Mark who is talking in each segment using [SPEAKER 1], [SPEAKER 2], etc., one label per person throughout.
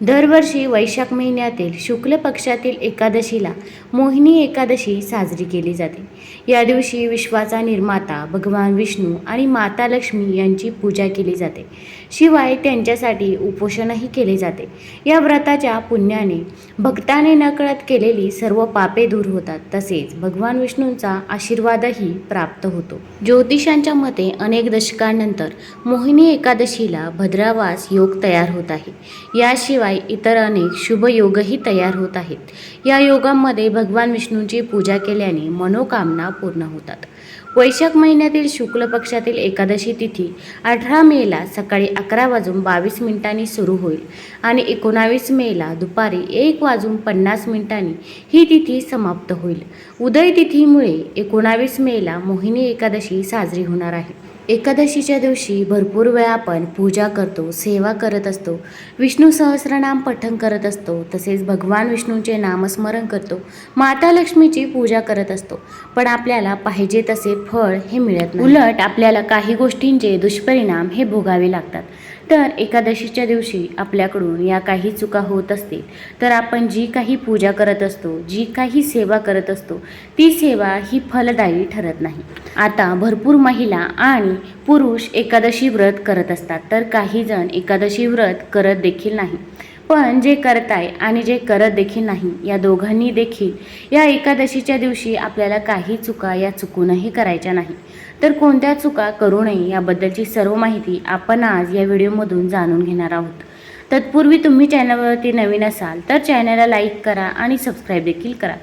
[SPEAKER 1] दरवर्षी वैशाख महिन्यातील शुक्ल पक्षातील एकादशीला मोहिनी एकादशी साजरी केली जाते. या दिवशी विश्वाचा निर्माता भगवान विष्णू आणि माता लक्ष्मी यांची पूजा केली जाते. शिवाय त्यांच्यासाठी उपोषणही केले जाते. या व्रताच्या पुण्याने भक्ताने नकळत केलेली सर्व पापे दूर होतात तसेच भगवान विष्णूंचा आशीर्वादही प्राप्त होतो. ज्योतिषांच्या मते अनेक दशकांनंतर मोहिनी एकादशीला भद्रावास योग तयार होत आहे. याशिवाय इतर अनेक शुभयोगही तयार होत आहेत. या योगांमध्ये भगवान विष्णूंची पूजा केल्याने मनोकामना पूर्ण होतात. वैशाख महिन्यातील शुक्ल पक्षातील एकादशी तिथी अठरा मेला सकाळी अकरा वाजून बावीस मिनिटांनी सुरू होईल आणि एकोणावीस मेला दुपारी एक वाजून पन्नास मिनिटांनी ही तिथी समाप्त होईल. उदय तिथीमुळे एकोणावीस मेला मोहिनी एकादशी साजरी होणार आहे. एकादशीच्या दिवशी भरपूर वेळा आपण पूजा करतो सेवा करत असतो विष्णू सहस्रनाम पठण करत असतो तसेच भगवान विष्णूंचे नामस्मरण करतो माता लक्ष्मीची पूजा करत असतो. पण आपल्याला पाहिजे तसे फळ हे मिळत नाही. उलट आपल्याला काही गोष्टींचे दुष्परिणाम हे भोगावे लागतात. तर एकादशीच्या दिवशी आपल्याकडून या काही चुका होत असतील तर आपण जी काही पूजा करत असतो जी काही सेवा करत असतो ती सेवा ही फलदायी ठरत नाही. आता भरपूर महिला आणि पुरुष एकादशी व्रत करत असतात तर काही जण एकादशी व्रत करत देखील नाही. पण जे करताय आणि जे करत देखील नाही या दोघांनी देखील या एकादशीच्या दिवशी आपल्याला काही चुका या चुकूनही करायच्या नाही. तर कोणत्या चुका करू नये याबद्दलची सर्व माहिती आपण आज या व्हिडिओमधून जाणून घेणार आहोत. तत्पूर्वी तुम्ही चॅनलवरती नवीन असाल तर चॅनलला लाईक करा आणि सबस्क्राईब देखील करा.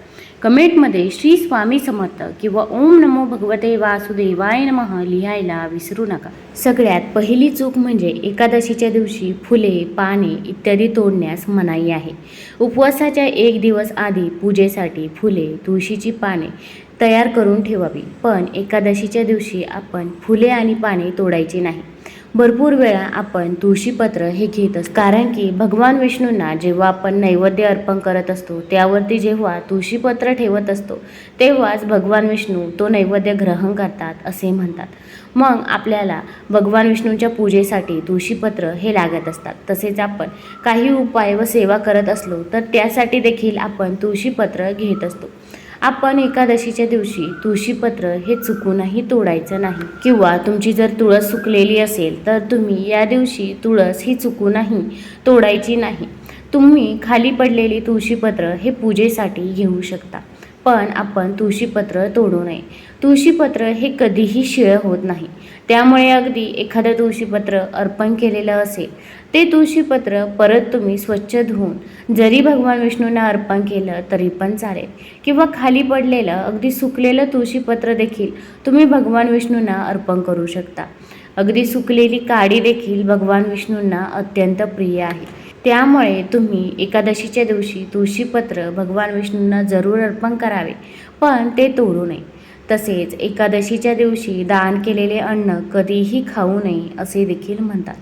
[SPEAKER 1] कमेंटमध्ये श्री स्वामी समर्थ किंवा ओम नमो भगवते वासुदेवाय नमः लिहायला विसरू नका. सगळ्यात पहिली चूक म्हणजे एकादशीच्या दिवशी फुले पाने इत्यादी तोडण्यास मनाई आहे. उपवासाच्या एक दिवस आधी पूजेसाठी फुले तुळशीची पाने तयार करून ठेवावी. पण एकादशीच्या दिवशी आपण फुले आणि पाने तोडायची नाही. भरपूर वेळा आपण तुळशीपत्र हे घेत असतो. कारण की भगवान विष्णूंना जेव्हा आपण नैवेद्य अर्पण करत असतो त्यावरती जेव्हा तुळशीपत्र ठेवत असतो तेव्हाच भगवान विष्णू तो नैवेद्य ग्रहण करतात असे म्हणतात. मग आपल्याला भगवान विष्णूंच्या पूजेसाठी तुळशीपत्र हे लागत असतात. तसेच आपण काही उपाय व सेवा करत असलो तर त्यासाठी देखील आपण तुळशीपत्र घेत असतो. आपण एकादशीच्या दिवशी तुळशीपत्र हे चुकूनही तोडायचं नाही. किंवा तुमची जर तुळस सुकलेली असेल तर तुम्ही या दिवशी तुळस ही चुकूनही तोडायची नाही. तुम्ही खाली पडलेली तुळशीपत्र हे पूजेसाठी घेऊ शकता. पण आपण तुळशीपत्र तोडू नये. तुळशीपत्र हे कधीही शिळं होत नाही. त्यामुळे अगदी एखादं तुळशीपत्र अर्पण केलेलं असेल ते तुळशीपत्र परत तुम्ही स्वच्छ धुवून जरी भगवान विष्णूंना अर्पण केलं तरी पण चालेल. किंवा खाली पडलेलं अगदी सुकलेलं तुळशीपत्र देखील तुम्ही भगवान विष्णूंना अर्पण करू शकता. अगदी सुकलेली काडी देखील भगवान विष्णूंना अत्यंत प्रिय आहे. त्यामुळे तुम्ही एकादशीच्या दिवशी तुळशीपत्र भगवान विष्णूंना जरूर अर्पण करावे पण ते तोडू नये. तसेच एकादशीच्या दिवशी दान केलेले अन्न कधीही खाऊ नये असे देखील म्हणतात.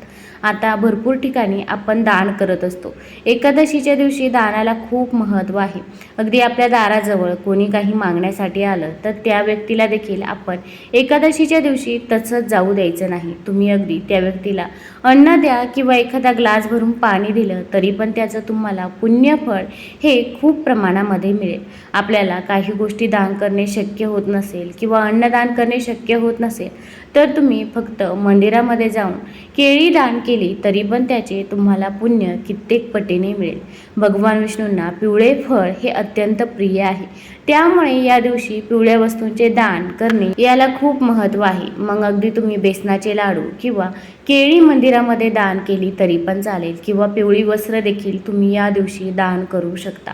[SPEAKER 1] आता भरपूर ठिकाणी आपण दान करत असतो. एकादशीच्या दिवशी दानाला खूप महत्त्व आहे. अगदी आपल्या दाराजवळ कोणी काही मागण्यासाठी आलं तर त्या व्यक्तीला देखील आपण एकादशीच्या दिवशी तसंच जाऊ द्यायचं नाही. तुम्ही अगदी त्या व्यक्तीला अन्न द्या किंवा एखादा ग्लास भरून पाणी दिलं तरी पण त्याचं तुम्हाला पुण्यफळ हे खूप प्रमाणामध्ये मिळेल. आपल्याला काही गोष्टी दान करणे शक्य होत नसेल किंवा अन्नदान करणे शक्य होत नसेल तर तुम्ही फक्त मंदिरामध्ये जाऊन केळी दान के केली तरी पण त्याचे तुम्हाला पुण्य कित्येक पटीने मिळेल. भगवान विष्णूंना पिवळे फळ हे अत्यंत प्रिय आहे. त्यामुळे या दिवशी पिवळ्या वस्तूंचे दान करणे याला खूप महत्त्व आहे. मग अगदी तुम्ही बेसनाचे लाडू किंवा केळी मंदिरामध्ये दान केली तरी पण चालेल किंवा पिवळी वस्त्र देखील तुम्ही या दिवशी दान करू शकता.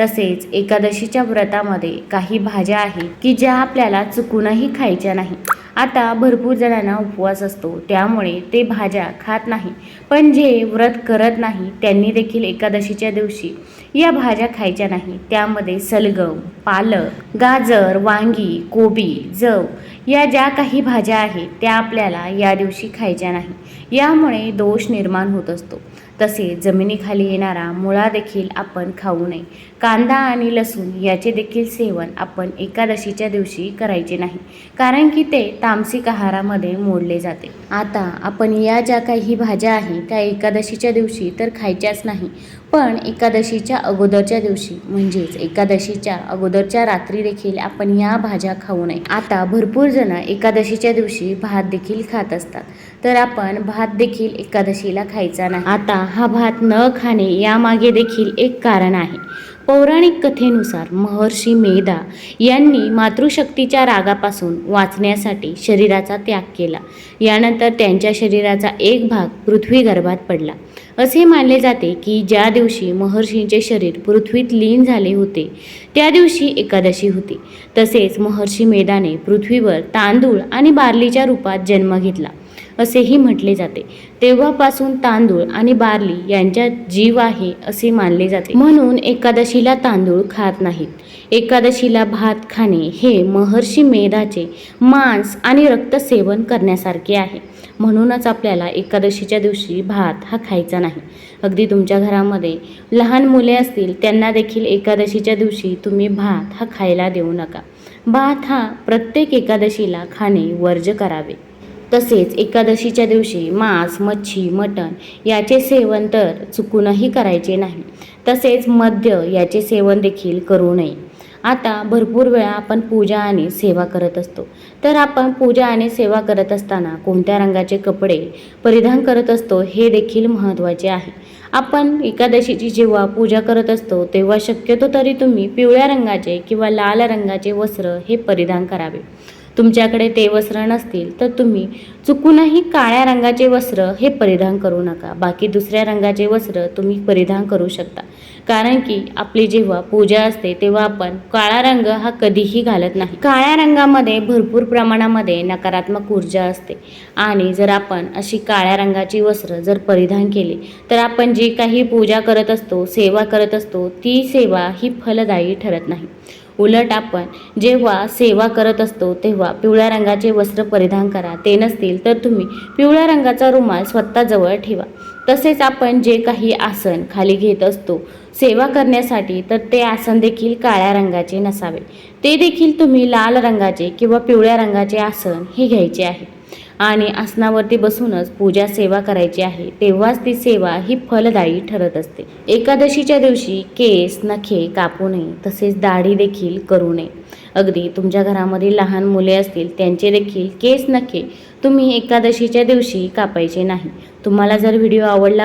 [SPEAKER 1] तसेच एकादशीच्या व्रतामध्ये काही भाज्या आहेत की ज्या आपल्याला चुकूनही खायच्या नाही. आता भरपूर जणांना उपवास असतो त्यामुळे ते भाज्या खात नाही. पण जे व्रत करत नाही त्यांनी देखील एकादशीच्या दिवशी या भाज्या खायच्या नाही. त्यामध्ये सलगम पालक गाजर वांगी कोबी जव या ज्या काही भाज्या आहेत त्या आपल्याला या दिवशी खायच्या नाही. यामुळे दोष निर्माण होत असतो. तसेच जमिनीखाली येणारा मुळा देखील आपण खाऊ नये. कांदा आणि लसूण याचे देखील सेवन आपण एकादशीच्या दिवशी करायचे नाही कारण की ते तामसिक आहारामध्ये मोडले जाते. आता आपण या ज्या काही भाज्या आहेत त्या एकादशीच्या दिवशी तर खायच्याच नाही पण एकादशीच्या अगोदरच्या दिवशी म्हणजेच एकादशीच्या अगोदरच्या रात्री देखील आपण या भाज्या खाऊ नये. आता भरपूर जण एकादशीच्या दिवशी भात देखील खात असतात. तर आपण भात देखील एकादशीला खायचा नाही. आता हा भात न खाणे यामागे देखील एक कारण आहे. पौराणिक कथेनुसार महर्षी मेधा यांनी मातृशक्तीच्या रागापासून वाचण्यासाठी शरीराचा त्याग केला. यानंतर त्यांच्या शरीराचा एक भाग पृथ्वी गर्भात पडला. असे मानले जाते की ज्या दिवशी महर्षींचे शरीर पृथ्वीत लीन झाले होते त्या दिवशी एकादशी होती. तसेच महर्षी मेधाने पृथ्वीवर तांदूळ आणि बार्लीच्या रूपात जन्म घेतला. असेही म्हटले जाते. तेव्हापासून तांदूळ आणि बार्ली यांच्यात जीव आहे असे मानले जाते. म्हणून एकादशीला तांदूळ खात नाहीत. एकादशीला भात खाणे हे महर्षी मेधाचे मांस आणि रक्त सेवन करण्यासारखे आहे. म्हणूनच आपल्याला एकादशीच्या दिवशी भात हा खायचा नाही. अगदी तुमच्या घरामध्ये लहान मुले असतील त्यांना देखील एकादशीच्या दिवशी तुम्ही भात हा खायला देऊ नका. भात हा प्रत्येक एकादशीला खाणे वर्ज करावे. तसेच एकादशीच्या दिवशी मांस मच्छी मटण याचे सेवन तर चुकूनही करायचे नाही. तसेच मद्य याचे सेवन देखील करू नये. आता भरपूर वेळा आपण पूजा आणि सेवा करत असतो. तर आपण पूजा आणि सेवा करत असताना कोणत्या रंगाचे कपडे परिधान करत असतो हे देखील महत्त्वाचे आहे. आपण एकादशीची जेव्हा पूजा करत असतो तेव्हा शक्यतो तरी तुम्ही पिवळ्या रंगाचे किंवा लाल रंगाचे वस्त्र हे परिधान करावे. तुमच्याकडे ते वस्त्र नसतील तर तुम्ही चुकूनही काळ्या रंगाचे वस्त्र हे परिधान करू नका. बाकी दुसऱ्या रंगाचे वस्त्र तुम्ही परिधान करू शकता. कारण की आपली जेव्हा पूजा असते तेव्हा आपण काळा रंग हा कधीही घालत नाही. काळ्या रंगामध्ये भरपूर प्रमाणामध्ये नकारात्मक ऊर्जा असते. आणि जर आपण अशी काळ्या रंगाची वस्त्र जर परिधान केली तर आपण जी काही पूजा करत असतो सेवा करत असतो ती सेवा ही फलदायी ठरत नाही. उलट आपण जेव्हा सेवा करत असतो तेव्हा पिवळ्या रंगाचे वस्त्र परिधान करा ते नसतील तर तुम्ही पिवळ्या रंगाचा रुमाल स्वतःजवळ ठेवा. तसेच आपण जे काही आसन खाली घेत असतो सेवा करण्यासाठी तर ते आसन देखील काळ्या रंगाचे नसावे. ते देखील तुम्ही लाल रंगाचे किंवा पिवळ्या रंगाचे आसन हे घ्यायचे आहे. आणि आसनावरती बसूनच पूजा सेवा करायची आहे तेव्हाच ती सेवा ही फलदायी ठरत असते. एकादशीच्या दिवशी केस नखे कापू नये तसेच दाढी देखील करू नये. अगदी तुमच्या घरामध्ये लहान मुले असतील त्यांचे देखील केस नखे तुम्ही एकादशीच्या दिवशी कापायचे नाही. तुम्हाला जर व्हिडिओ आवडला